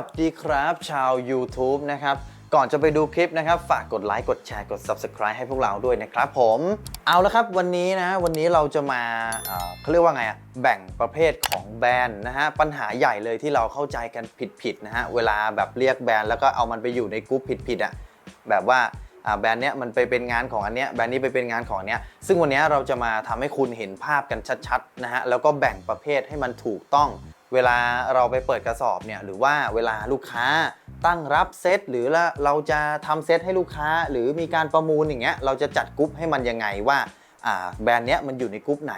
สวัสดีครับ ชาว YouTube นะครับ ก่อนจะไปดูคลิปนะครับ ฝากกดไลค์กดแชร์กด Subscribe ให้พวกเราด้วยนะครับผม เอาละครับวันนี้นะ วันนี้เราจะมาเขาเรียกว่าไงอะแบ่งประเภทของแบรนด์นะฮะ ปัญหาใหญ่เลยที่เราเข้าใจกันผิดๆนะฮะ เวลาแบบเรียกแบรนด์แล้วก็เอามันไปอยู่ในกรุ๊ปผิดๆอะแบบว่าแบรนด์เนี้ยมันไปเป็นงานของอันเนี้ยแบรนด์นี้ไปเป็นงานของเนี้ยซึ่งวันนี้เราจะมาทำให้คุณเห็นภาพกันชัดๆนะฮะแล้วก็แบ่งประเภทให้มันถูกต้อง เวลาเราไปเปิดกระสอบเนี่ยหรือว่าเวลาลูกค้าตั้งรับเซตหรือละเราจะทำเซตให้ลูกค้า หรือมีการประมูลอย่างเงี้ยเราจะจัดกรุ๊ปให้มันยังไงว่าแบรนด์เนี้ยมันอยู่ในกรุ๊ปไหน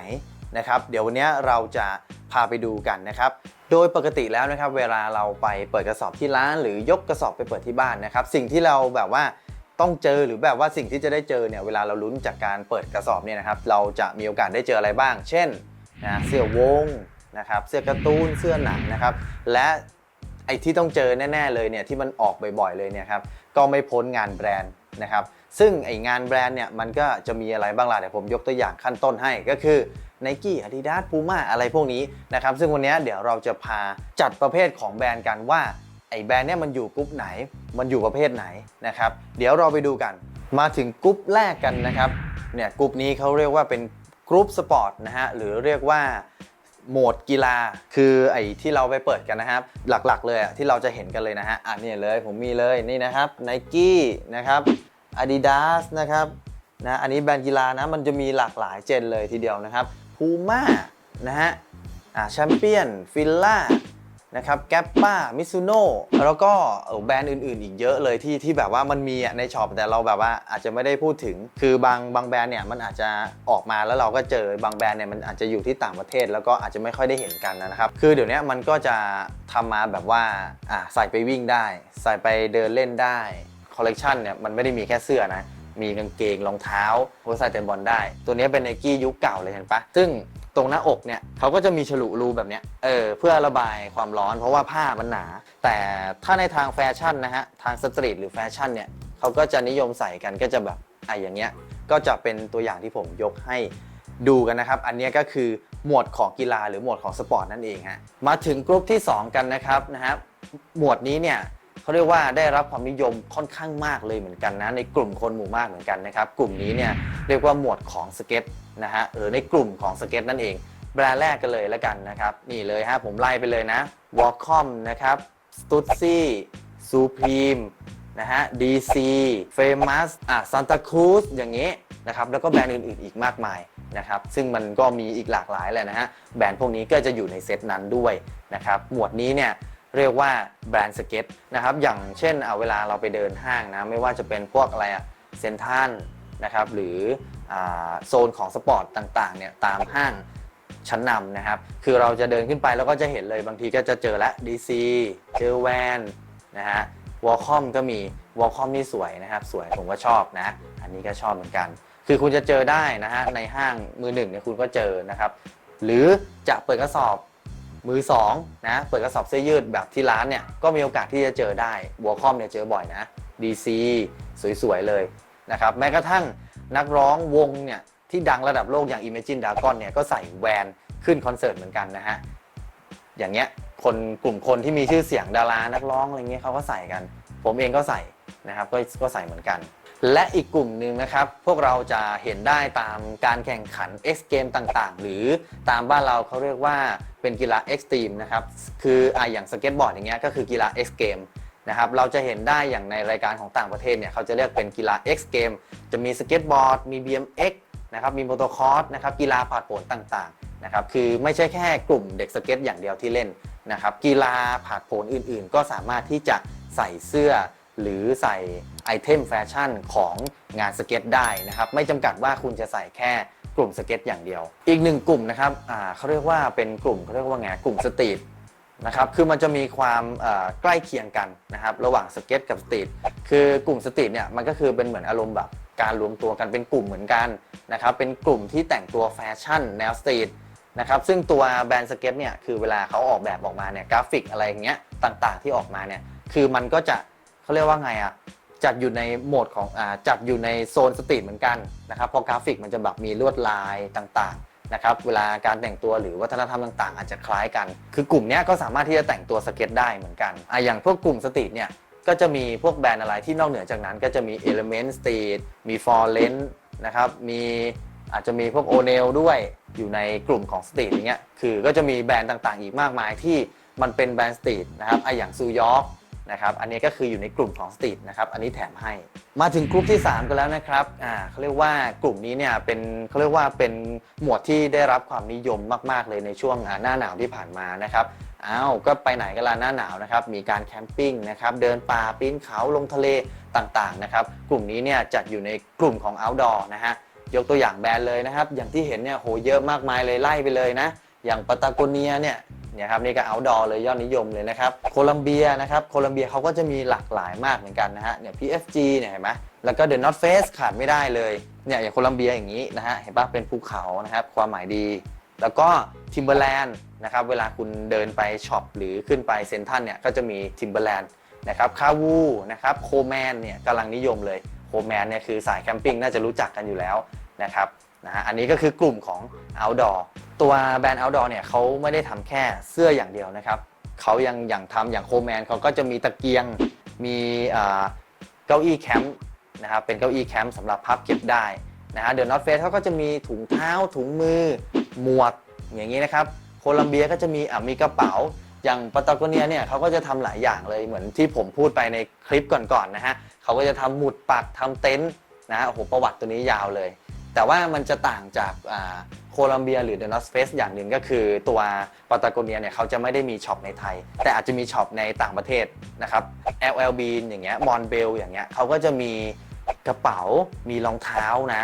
นะครับเดี๋ยววันนี้เราจะพาไปดูกันนะครับโดยปกติแล้วนะครับเวลาเราไปเปิดกระสอบที่ร้าน หรือยกกระสอบไปเปิดที่บ้านนะครับสิ่งที่เราแบบว่าต้องเจอหรือแบบว่าสิ่งที่จะได้เจอเนี่ยเวลาเราลุ้นจากการเปิดกระสอบเนี่ยนะครับเราจะมีโอกาสได้เจออะไรบ้าง เช่นนะเสื้อวง นะครับเสื้อการ์ตูนเสื้อหนังนะครับและไอ้ที่ต้องเจอแน่ๆเลยเนี่ยที่มันออกบ่อยๆเลยเนี่ยครับก็ไม่พ้นงานแบรนด์นะครับซึ่งไอ้งานแบรนด์เนี่ยมันก็จะมีอะไรบ้างล่ะเดี๋ยวผมยกตัวอย่างขั้นต้นให้ก็คือ Nike Adidas Puma อะไรพวกนี้นะครับซึ่งวันนี้เดี๋ยวเราจะพาจัดประเภทของแบรนด์กันว่าไอ้แบรนด์เนี่ยมันอยู่กรุ๊ปไหน มันอยู่ประเภทไหนนะครับเดี๋ยวเราไปดูกัน มาถึงกรุ๊ปแรกกันนะครับเนี่ยกรุ๊ปนี้เขาเรียกว่าเป็นกรุ๊ปสปอร์ตนะฮะหรือเรียกว่า โหมดกีฬา คือไอ้ที่เราไปเปิดกันนะครับ หลักๆ เลยอะที่เราจะเห็นกันเลยนะฮะอะนี่เลยผมมีเลยนี่นะครับ Nike นะครับ Adidas นะครับนะอันนี้แบรนด์กีฬานะมันจะมีหลากหลายเจนเลยทีเดียวนะครับพูม่านะฮะอ่าแชมเปี้ยนฟิลล่า นะครับแกปป้ามิซูโน่แล้วก็แบรนด์อื่นๆ อีกเยอะเลยที่ที่แบบว่ามันมีอะในช็อปแต่เราแบบว่าอาจจะไม่ได้พูดถึง คือบางบางแบรนด์เนี่ยมันอาจจะออกมาแล้วเราก็เจอบางแบรนด์เนี่ยมันอาจจะอยู่ที่ต่างประเทศ แล้วก็อาจจะไม่ค่อยได้เห็นกันนะครับ คือเดี๋ยวนี้มันก็จะทำมาแบบว่าอ่าใส่ไปวิ่งได้ ใส่ไปเดินเล่นได้คอลเลกชันเนี่ยมันไม่ได้มีแค่เสื้อนะมีกางเกงรองเท้าโพสใส่เตะบอลได้ ตัวนี้เป็นไนกี้ยุคเก่าเลยเห็นปะซึ่ง ตรงหน้าอกเนี่ยเขาก็จะมีฉลุรูแบบเนี้ยเออเพื่อระบายความร้อนเพราะว่าผ้ามันหนา แต่ถ้าในทางแฟชั่นนะฮะทางสตรีทหรือแฟชั่นเนี่ยเขาก็จะนิยมใส่กันก็จะแบบไอะอย่างเงี้ยก็จะเป็นตัวอย่างที่ผมยกให้ดูกันนะครับ อันนี้ก็คือหมวดของกีฬาหรือหมวดของสปอร์ตนั่นเองฮะมาถึงกลุ่มที่ 2 กันนะครับนะฮะหมวดนี้เนี่ย เขาเรียกว่าได้รับความนิยมค่อนข้างมากเลยเหมือนกันนะ ในกลุ่มคนหมู่มากเหมือนกันนะครับ กลุ่มนี้เนี่ยเรียกว่าหมวดของสเก็ตนะฮะหรือในกลุ่มของสเก็ตนั่นเอง แบรนด์แรกกันเลยแล้วกันนะครับ นี่เลยฮะผมไล่ไปเลยนะ w a l c o m นะครับ Stussy Supreme นะฮะ DC Famous อะ Santa Cruz อย่างนี้นะครับแล้วก็แบรนด์อื่นๆอีกมากมายนะครับซึ่งมันก็มีอีกหลากหลายแหละนะฮะแบรนด์พวกนี้ก็จะอยู่ในเซตนั้นด้วยนะครับหมวดนี้เนี่ย เรียกว่าแบรนด์สเก็ตนะครับอย่างเช่นเอาเวลาเราไปเดินห้างนะไม่ว่าจะเป็นพวกอะไรอะเซนทันนะครับหรืออโซนของสปอร์ตต่างๆเนี่ยตามห้างชั้นนำนะครับ คือเราจะเดินขึ้นไปแล้วก็จะเห็นเลยบางทีก็จะเจอละ DC เจอแวนนะฮะวอลคอมก็มีวอลคอมนี่สวยนะครับ สวยผมก็ชอบนะ อันนี้ก็ชอบเหมือนกัน คือคุณจะเจอได้นะฮะในห้างมือหนึ่งเนี่ยคุณก็เจอนะครับ หรือจะเปิดกระสอบ มือสองนะเปิดกระสอบเสื้อยืดแบบที่ร้านเนี่ยก็มีโอกาสที่จะเจอได้บัวคอมเนี่ยเจอบ่อยนะ DC สวยๆเลยนะครับแม้กระทั่งนักร้องวงเนี่ยที่ดังระดับโลกอย่าง Imagine Dragon เนี่ยก็ใส่แวนขึ้นคอนเสิร์ตเหมือนกันนะฮะอย่างเงี้ยคนกลุ่มคนที่มีชื่อเสียงดารานักร้องอะไรเงี้ยเขาก็ใส่กัน ผมเองก็ใส่นะครับก็ก็ใส่เหมือนกัน และอีกกลุ่มหนึ่งนะครับ พวกเราจะเห็นได้ตามการแข่งขัน X Game ต่างๆ หรือตามบ้านเราเขาเรียกว่า เป็นกีฬา X Team นะครับคืออะอย่างสเก็ตบอร์ดอย่างเงี้ยก็คือกีฬา X Game นะครับเราจะเห็นได้อย่างในรายการของต่างประเทศเนี่ยเขาจะเรียกเป็นกีฬา X Game จะมีสเก็ตบอร์ดมี BMX นะครับมีโมโตคอร์สนะครับกีฬาผาดโผนต่างๆนะครับคือไม่ใช่แค่กลุ่มเด็กสเก็ตอย่างเดียวที่เล่นนะครับกีฬาผาดโผนอื่นๆ ก็สามารถที่จะใส่เสื้อ หรือใส่ไอเทมแฟชั่นของงานสเก็ตได้นะครับไม่จำกัดว่าคุณจะใส่แค่ กลุ่มสเก็ตอย่างเดียว อีกหนึ่งกลุ่มนะครับอ่าเขาเรียกว่าเป็นกลุ่มเขาเรียกว่าไงกลุ่มสตรีทนะครับคือมันจะมีความใกล้เคียงกันนะครับระหว่างสเก็ตกับสตรีทคือกลุ่มสตรีทเนี่ยมันก็คือเป็นเหมือนอารมณ์แบบการรวมตัวกันเป็นกลุ่มเหมือนกันนะครับเป็นกลุ่มที่แต่งตัวแฟชั่นแนวสตรีทนะครับซึ่งตัวแบรนด์สเก็ตเนี่ยคือเวลาเขาออกแบบออกมาเนี่ยกราฟิกอะไรอย่างเงี้ยต่างๆ ที่ออกมาเนี่ยคือมันก็จะเขาเรียกว่าไงอะ จัดอยู่ในโหมดของอ่าจัดอยู่ในโซนสตรีทเหมือนกันนะครับเพราะกราฟิกมันจะแบบมีลวดลายต่างๆนะครับเวลาการแต่งตัวหรือวัฒนธรรมต่างๆ อาจจะคล้ายกัน คือกลุ่มนี้ก็สามารถที่จะแต่งตัวสเก็ตได้เหมือนกันอะอย่างพวกกลุ่มสตรีทเนี่ยก็จะมีพวกแบรนด์อะไรที่นอกเหนือจากนั้น ก็จะมี Element Street มี For l e n นะครับมีอาจจะมีพวก o n e l ด้วยอยู่ในกลุ่มของสตรีทอย่างเงี้ยคือก็จะมีแบรนด์ต่างๆ อีกมากมายที่มันเป็นแบรนด์สตรีทนะครับไออย่างซูยอร์ก นะครับอันนี้ก็คืออยู่ในกลุ่มของสตรีทนะครับอันนี้แถมให้มาถึงกลุ่มที่ 3 กันแล้วนะครับอ่าเขาเรียกว่ากลุ่มนี้เนี่ยเป็นเขาเรียกว่าเป็นหมวดที่ได้รับความนิยมมาก ๆ เลยในช่วงหน้าหนาวที่ผ่านมานะครับอ้าวก็ไปไหนกันล่ะหน้าหนาวนะครับมีการแคมปิ้งนะครับเดินป่าปีนเขาลงทะเลต่างๆนะครับกลุ่มนี้เนี่ยจัดอยู่ในกลุ่มของ outdoor นะฮะยกตัวอย่างแบรนด์เลยนะครับ อย่างที่เห็นเนี่ยโหเยอะมากมายเลยไล่ไปเลยนะ อย่างปาตาโกเนียเนี่ย เนี่ยครับนี่ก็ outdoor เลยยอดนิยมเลยนะครับโคลัมเบียนะครับโคลัมเบียเขาก็จะมีหลากหลายมากเหมือนกันนะฮะเนี่ย PFG เนี่ยเห็นไหมแล้วก็ The North Face ขาดไม่ได้เลยเนี่ยอย่างโคลัมเบียอย่างนี้นะฮะเห็นปะเป็นภูเขานะครับความหมายดี แล้วก็ Timberland นด์นะครับเวลาคุณเดินไปช็อปหรือขึ้นไปเซ็นทรัลเนี่ยก็จะมี Timberland นะครับคาวูนะครับโคแมนเนี่ยกำลังนิยมเลยโคแมนเนี่ยคือสายแคมปิ้งน่าจะรู้จักกันอยู่แล้วนะครับนะฮะอันนี้ก็คือกลุ่มของ outdoor ตัวแบรนด์ outdoor เนี่ยเขาไม่ได้ทำแค่เสื้ออย่างเดียวนะครับเขายังอย่างทำอย่างโคแมนเขาก็จะมีตะเกียงมีเก้าอี้แคมป์นะครับเป็นเก้าอี้แคมป์สำหรับพับเก็บได้นะฮะเดอะนอตเฟสเขาก็จะมีถุงเท้าถุงมือหมวกอย่างนี้นะครับโคลัมเบียก็จะมีอะมีกระเป๋าอย่างปาตาโกเนียเนี่ยเขาก็จะทำหลายอย่างเลยเหมือนที่ผมพูดไปในคลิปก่อนๆนะฮะเขาก็จะทำหมุดปักทำเต็นท์นะฮะโอ้โหประวัติตัวนี้ยาวเลย แต่ว่ามันจะต่างจากโคลัมเบียหรือเดนอสเฟสอย่างหนึ่งก็คือตัวปาตาโกเนียเนี่ยเขาจะไม่ได้มีช็อปในไทย แต่อาจจะมีช็อปในต่างประเทศนะครับ LLB อย่างเงี้ยมอนเบลอย่างเงี้ยเขาก็จะมีกระเป๋ามีรองเท้านะ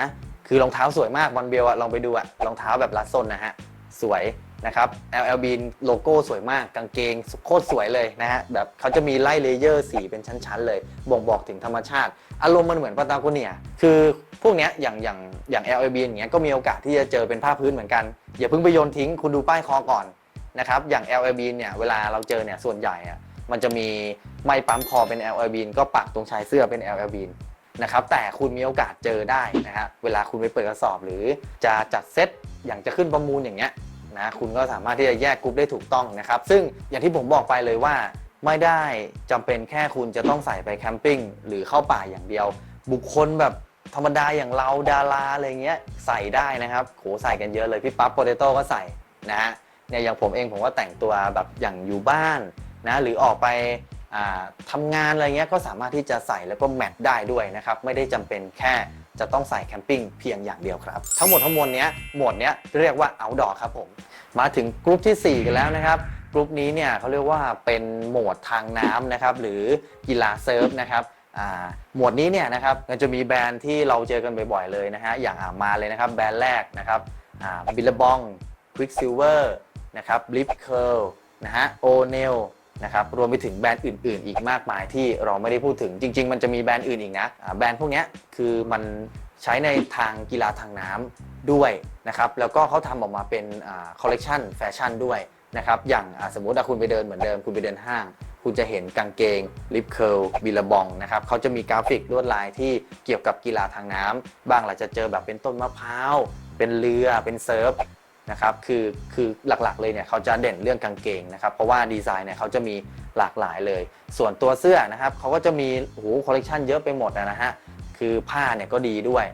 คือรองเท้าสวยมากมอนเบลอะลองไปดูอะรองเท้าแบบลัดส้นนะฮะสวย นะครับ LLB โลโก้สวยมากกางเกงโคตรสวยเลยนะฮะแบบเขาจะมีไล่เลเยอร์สีเป็นชั้น ๆ เลย บ่งบอกถึงธรรมชาติ อารมณ์มันเหมือนปาตาโกเนีย คือพวกเนี้ยอย่างอย่างอย่าง LLB อย่างเงี้ยก็มีโอกาสที่จะเจอเป็นผ้าพื้นเหมือนกัน อย่าเพิ่งไปโยนทิ้งคุณดูป้ายคอก่อนนะครับอย่าง LLB เนี่ยเวลาเราเจอเนี่ยส่วนใหญ่อะมันจะมีไม้ปั๊มคอเป็น LLB ก็ปักตรงชายเสื้อเป็น LLB นะครับแต่คุณมีโอกาสเจอได้นะฮะเวลาคุณไปเปิดกระสอบหรือจะจัดเซตอย่างจะขึ้นประมูลอย่างเงี้ย นะคุณก็สามารถที่จะแยกกรุ๊ปได้ถูกต้องนะครับ ซึ่งอย่างที่ผมบอกไปเลยว่าไม่ได้จำเป็นแค่คุณจะต้องใส่ไปแคมปิ้งหรือเข้าป่าอย่างเดียว บุคคลแบบธรรมดาอย่างเราดาราอะไรเงี้ยใส่ได้นะครับโหใส่กันเยอะเลยพี่ปั๊บโปเตโต้ก็ใส่นะฮะเนี่ยอย่างผมเองผมก็แต่งตัวแบบอย่างอยู่บ้านนะหรือออกไปอ่าทำงานอะไรเงี้ยก็สามารถที่จะใส่แล้วก็แมทได้ด้วยนะครับ ไม่ได้จำเป็นแค่จะต้องใส่แคมปิ้งเพียงอย่างเดียวครับ ทั้งหมดทั้งมวลเนี้ยหมวดเนี้ยเรียกว่า outdoor ครับผม มาถึงกลุ่มที่ 4 กันแล้วนะครับกลุ่มนี้เนี่ยเขาเรียกว่าเป็นโหมดทางน้ำนะครับหรือกีฬาเซิร์ฟนะครับหมวดนี้เนี่ยนะครับมันจะมีแบรนด์ที่เราเจอกันบ่อยๆเลยนะฮะอย่างอ่ามาเลยนะครับแบรนด์แรกนะครับบิลลบองควิกซิลเวอร์นะครับลิฟเคิลนะฮะโอเนลนะครับรวมไปถึงแบรนด์อื่น ๆ อีกมากมายที่เราไม่ได้พูดถึงจริง ๆ มันจะมีแบรนด์อื่นอีกนะแบรนด์พวกเนี้ยคือมัน ใช้ในทางกีฬาทางน้ำด้วยนะครับแล้วก็เขาทำออกมาเป็นคอลเลกชันแฟชั่นด้วยนะครับอย่างสมมติว่าคุณไปเดินเหมือนเดิมคุณไปเดินห้าง คุณจะเห็นกางเกงลิปเคิลบิลบองนะครับเขาจะมีกราฟิกลวดลายที่เกี่ยวกับกีฬาทางน้ำบางเราจะเจอแบบเป็นต้นมะพร้าว เป็นเรือเป็นเซิร์ฟนะครับคือคือหลักๆเลยเนี่ยเขาจะเด่นเรื่องกางเกงนะครับเพราะว่าดีไซน์เนี่ยเขาจะมีหลากหลายเลย ส่วนตัวเสื้อนะครับเขาก็จะมีโอ้โหคอลเลกชันเยอะไปหมดนะฮะ คือผ้าเนี่ยก็ดีด้วย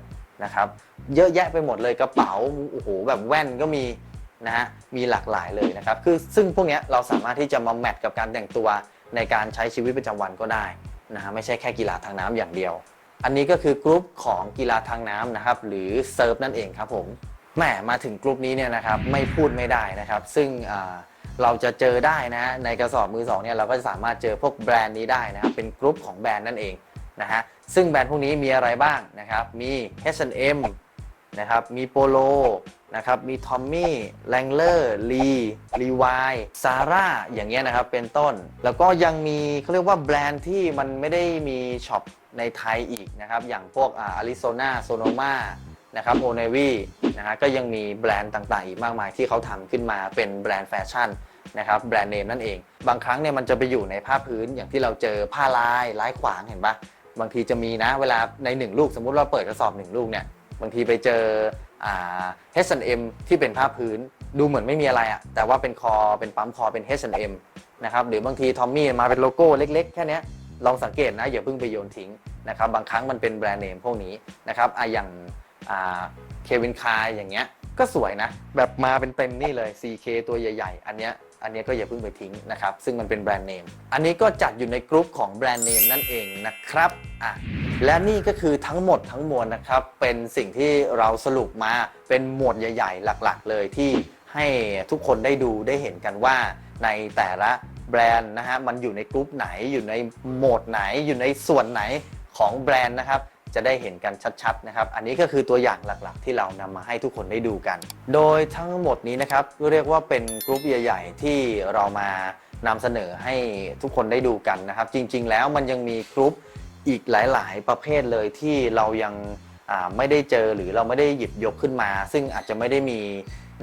นะครับ เยอะแยะไปหมดเลยกระเป๋าโอ้โหแบบแว่นก็มีนะฮะมีหลากหลายเลยนะครับ คือซึ่งพวกนี้เราสามารถที่จะมาแมทกับการแต่งตัวในการใช้ชีวิตประจำวันก็ได้นะฮะไม่ใช่แค่กีฬาทางน้ำอย่างเดียว อันนี้ก็คือกลุ่มของกีฬาทางน้ำนะครับ หรือเซิร์ฟนั่นเองครับผมแหมมาถึงกลุ่มนี้เนี่ยนะครับไม่พูดไม่ได้นะครับ ซึ่งเราจะเจอได้นะในกระสอบมือสองเนี่ยเราก็จะสามารถเจอพวกแบรนด์นี้ได้นะครับเป็นกลุ่มของแบรนด์นั่นเอง นะฮะซึ่งแบรนด์พวกนี้มีอะไรบ้างนะครับมี H&M นะครับมีโปโลนะครับมีทอมมี่แลงเลอร์ลีรีวายซาร่าอย่างเงี้ยนะครับเป็นต้น แล้วก็ยังมีเขาเรียกว่าแบรนด์ที่มันไม่ได้มีช็อปในไทยอีกนะครับ อย่างพวกอาริโซนาโซโนมานะครับโอเนวีนะฮะก็ยังมีแบรนด์ต่างๆ อีกมากมายที่เขาทำขึ้นมาเป็นแบรนด์แฟชั่นนะครับแบรนด์เนมนั่นเอง บางครั้งเนี่ยมันจะไปอยู่ในผ้าพื้นอย่างที่เราเจอผ้าลายลายขวางเห็นปะ บางทีจะมีนะเวลาในหนึ่งลูกสมมุติเราเปิดกระสอบหนึ่งลูกเนี่ยบางทีไปเจออ่า H&M ที่เป็นผ้าพื้นดูเหมือนไม่มีอะไรอะแต่ว่าเป็นคอเป็นปั๊มคอเป็น H&M นะครับหรือบางทีทอมมี่มาเป็นโลโก้เล็กๆ แค่นี้ลองสังเกตนะอย่าเพิ่งไปโยนทิ้งนะครับบางครั้งมันเป็นแบรนด์เนมพวกนี้นะครับอะอย่างเควินคายอย่างเงี้ยก็สวยนะ แบบมาเป็นเต็มนี่เลย CK ตัวใหญ่ ๆ อันเนี้ย อันนี้ก็อย่าเพิ่งไปทิ้งนะครับ ซึ่งมันเป็นแบรนด์เนม อันนี้ก็จัดอยู่ในกลุ่มของแบรนด์เนมนั่นเองนะครับอะและนี่ก็คือทั้งหมดทั้งมวลนะครับ เป็นสิ่งที่เราสรุปมาเป็นหมวดใหญ่ ๆ หลักๆ เลยที่ให้ทุกคนได้ดูได้เห็นกันว่าในแต่ละแบรนด์นะฮะมันอยู่ในกลุ่มไหนอยู่ในโหมดไหนอยู่ในส่วนไหนของแบรนด์นะครับ จะได้เห็นกันชัดๆนะครับ อันนี้ก็คือตัวอย่างหลักๆ ที่เรานำมาให้ทุกคนได้ดูกัน โดยทั้งหมดนี้นะครับเรียกว่าเป็นกลุ่มใหญ่ ๆ ที่เรามานำเสนอให้ทุกคนได้ดูกันนะครับ จริง ๆ แล้วมันยังมีกลุ่มอีกหลาย ๆ ประเภทเลยที่เรายังไม่ได้เจอหรือเราไม่ได้หยิบยกขึ้นมา ซึ่งอาจจะไม่ได้มี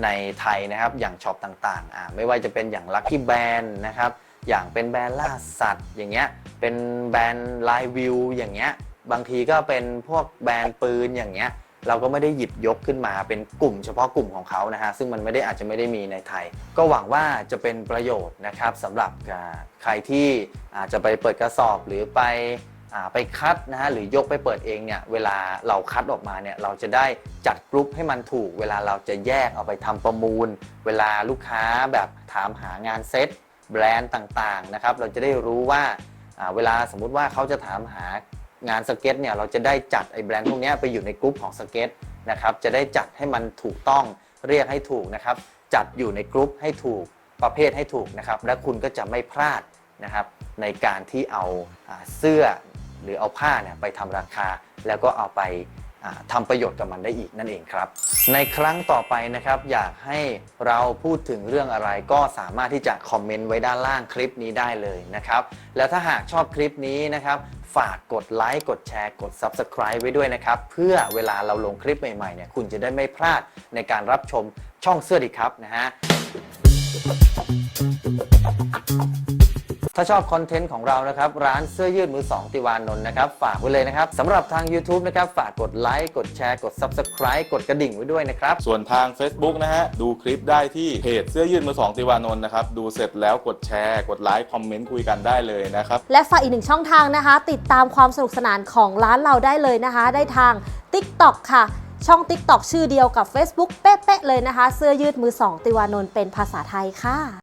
ในไทยนะครับอย่างช็อปต่างๆ ไม่ว่าจะเป็นอย่าง Lucky Band นะครับ อย่างเป็นแบรนด์ล่าสัตว์อย่างเงี้ยเป็นแบรนด์ไลายวิวอย่างเงี้ย บางทีก็เป็นพวกแบรนด์ปืนอย่างเงี้ย เราก็ไม่ได้หยิบยกขึ้นมาเป็นกลุ่มเฉพาะกลุ่มของเขานะฮะซึ่งมันไม่ได้อาจจะไม่ได้มีในไทย ก็หวังว่าจะเป็นประโยชน์นะครับสำหรับใครที่อาจจะไปเปิดกระสอบหรือไปไปคัดนะฮะหรือยกไปเปิดเองเนี่ยเวลาเราคัดออกมาเนี่ยเราจะได้จัดกรุ๊ปให้มันถูก เวลาเราจะแยกเอาไปทำประมูล เวลาลูกค้าแบบถามหางานเซ็ตแบรนด์ต่างๆนะครับเราจะได้รู้ว่าอ่าเวลาสมมุติว่าเขาจะถามหา งานสเก็ตเนี่ยเราจะได้จัดไอ้แบรนด์พวกนี้ไปอยู่ในกรุ๊ปของสเก็ตนะครับจะได้จัดให้มันถูกต้องเรียกให้ถูกนะครับ จัดอยู่ในกรุ๊ปให้ถูกประเภทให้ถูกนะครับ และคุณก็จะไม่พลาดนะครับ ในการที่เอาเสื้อหรือเอาผ้าเนี่ยไปทำราคา แล้วก็เอาไปอ่าทำประโยชน์กับมันได้อีกนั่นเองครับ ในครั้งต่อไปนะครับ อยากให้เราพูดถึงเรื่องอะไรก็สามารถที่จะคอมเมนต์ไว้ด้านล่างคลิปนี้ได้เลยนะครับ แล้วถ้าหากชอบคลิปนี้นะครับ ฝากกดไลค์กดแชร์กด Subscribe ไว้ด้วยนะครับ เพื่อเวลาเราลงคลิปใหม่ๆเนี่ยคุณจะได้ไม่พลาดในการรับชมช่องเสื้อดีครับนะฮะ ถ้าชอบคอนเทนต์ของเรานะครับ ร้านเสื้อยืดมือ 2 ติวานนท์นะครับ ฝากไว้เลยนะครับสำหรับทาง YouTube นะครับ ฝากกดไลค์กดแชร์กด Subscribe กดกระดิ่งไว้ด้วยนะครับ ส่วนทาง Facebook นะฮะ ดูคลิปได้ที่เพจเสื้อยืดมือสองติวานนท์นะครับ ดูเสร็จแล้วกดแชร์ กดไลค์คอมเมนต์คุยกันได้เลยนะครับ และฝากอีกหนึ่งช่องทางนะคะ ติดตามความสนุกสนานของร้านเราได้เลยนะคะ ได้ทาง TikTok ค่ะ ช่อง TikTok ชื่อเดียวกับ Facebook เป๊ะๆเลยนะคะ เสื้อยืดมือ 2 ติวานนท์เป็นภาษาไทยค่ะ